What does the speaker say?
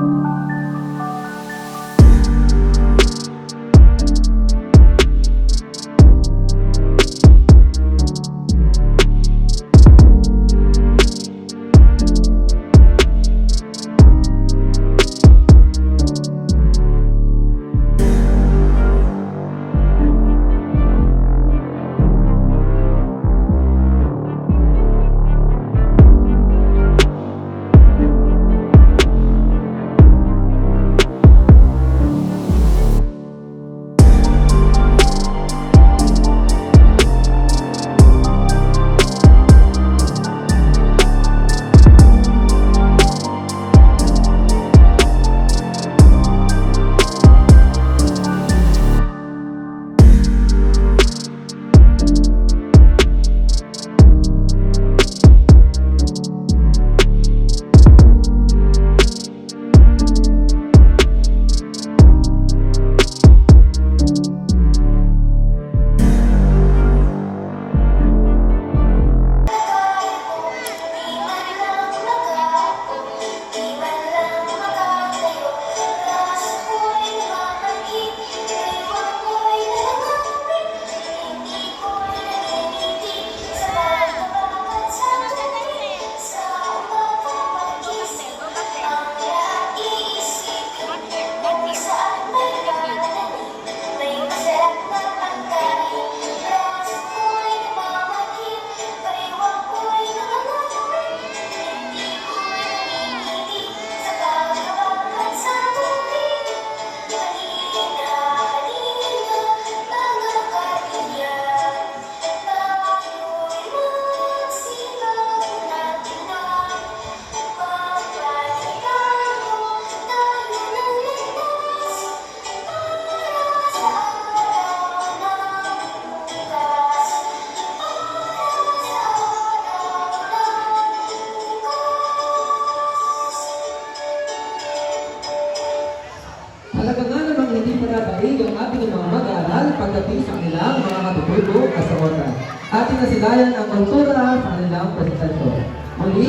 Música panatay ang ating mga mag-aaral pagdating sa kanilang mga katutubo kasuotan. Ating nasilayan ang kultura sa kanilang presentasyon. Muli,